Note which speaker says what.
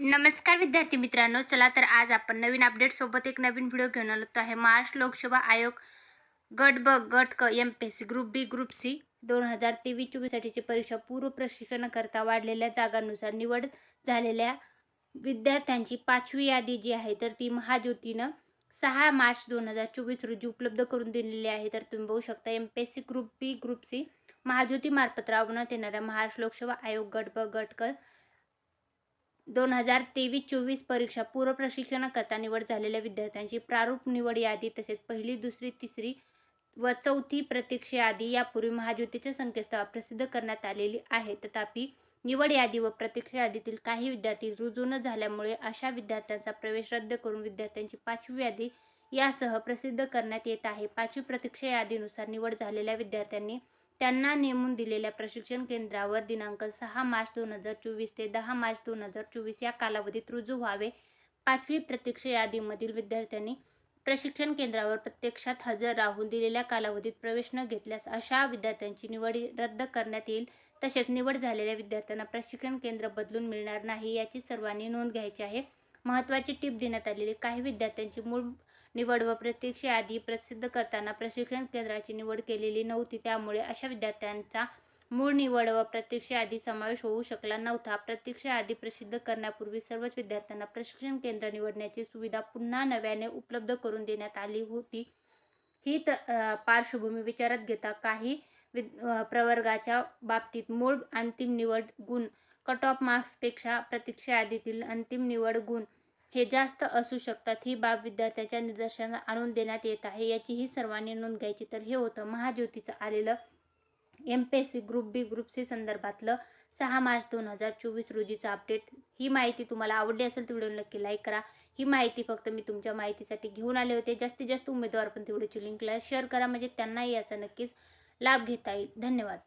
Speaker 1: नमस्कार विद्यार्थी मित्रांनो चला तर आज आपण नवीन अपडेट सोबत एक नवीन व्हिडिओ घेऊन आलो आहे महाराष्ट्र लोकसभा आयोग गट ब गट क M P S C group B group C दोन हजार तेवीस चोवीससाठीची परीक्षा पूर्व प्रशिक्षणाकरता वाढलेल्या जागांनुसार निवड झालेल्या विद्यार्थ्यांची पाचवी यादी जी आहे तर ती महाज्योतीनं सहा मार्च दोन हजार चोवीस रोजी उपलब्ध करून दिलेली आहे. तर तुम्ही बघू शकता M P S C group B group C महाज्योतीमार्फत राबवण्यात येणाऱ्या महाराष्ट्र लोकसभा आयोग गट ब गट क दोन हजार तेवीस चोवीस परीक्षा पूर्व प्रशिक्षणाकरता निवड झालेल्या विद्यार्थ्यांची प्रारूप निवड यादी तसेच पहिली दुसरी तिसरी व चौथी प्रतीक्षा यादी यापूर्वी महाज्योतीच्या संकेतस्थळावर प्रसिद्ध करण्यात आलेली आहे. तथापि निवड यादी व प्रतीक्षा यादीतील काही विद्यार्थी रुजू न झाल्यामुळे अशा विद्यार्थ्यांचा प्रवेश रद्द करून विद्यार्थ्यांची पाचवी यादी यासह प्रसिद्ध करण्यात येत आहे. पाचवी प्रतीक्षा यादीनुसार निवड झालेल्या विद्यार्थ्यांनी त्यांना नेमून दिलेल्या प्रशिक्षण केंद्रावर दिनांक सहा मार्च दोन हजार चोवीस ते दहा मार्च दोन हजार चोवीस या कालावधीत रुजू व्हावे. पाचवी प्रतीक्षा यादीमधील विद्यार्थ्यांनी प्रशिक्षण केंद्रावर प्रत्यक्षात हजर राहून दिलेल्या कालावधीत प्रवेश न घेतल्यास अशा विद्यार्थ्यांची निवड रद्द करण्यात येईल. तसेच निवड झालेल्या विद्यार्थ्यांना प्रशिक्षण केंद्र बदलून मिळणार नाही याची सर्वांनी नोंद घ्यायची आहे. महत्त्वाची टीप देण्यात आलेली काही विद्यार्थ्यांची मूळ निवड व प्रत्यक्ष यादी प्रसिद्ध करताना प्रशिक्षण केंद्राची निवड केलेली नव्हती. त्यामुळे अशा विद्यार्थ्यांचा मूळ निवड व प्रत्यक्ष यादी समावेश होऊ शकला नव्हता. प्रत्यक्ष यादी प्रसिद्ध करण्यापूर्वी सर्वच विद्यार्थ्यांना प्रशिक्षण केंद्र निवडण्याची सुविधा पुन्हा नव्याने उपलब्ध करून देण्यात आली होती. ही त पार्श्वभूमी विचारात घेता काही विद प्रवर्गाच्या बाबतीत मूळ अंतिम निवड गुण कट ऑफ मार्क्सपेक्षा प्रतीक्षा यादीतील अंतिम निवड गुण हे जास्त असू शकतात. ही बाब विद्यार्थ्याच्या निदर्शनात आणून देण्यात येत आहे. याचीही सर्वांनी नोंद घ्यायची. तर हे होतं. महाज्योतीचं आलेलं M P S C group B group C संदर्भातलं सहा मार्च दोन हजार चोवीस रोजीचं अपडेट ही माहिती तुम्हाला आवडली असेल तर व्हिडिओ नक्की लाईक करा. ही माहिती फक्त मी तुमच्या माहितीसाठी घेऊन आले होते. जास्तीत जास्त उमेदवार पण तेवढीची. लिंकला शेअर करा. म्हणजे त्यांनाही याचा नक्कीच लाभ घेता येईल. धन्यवाद.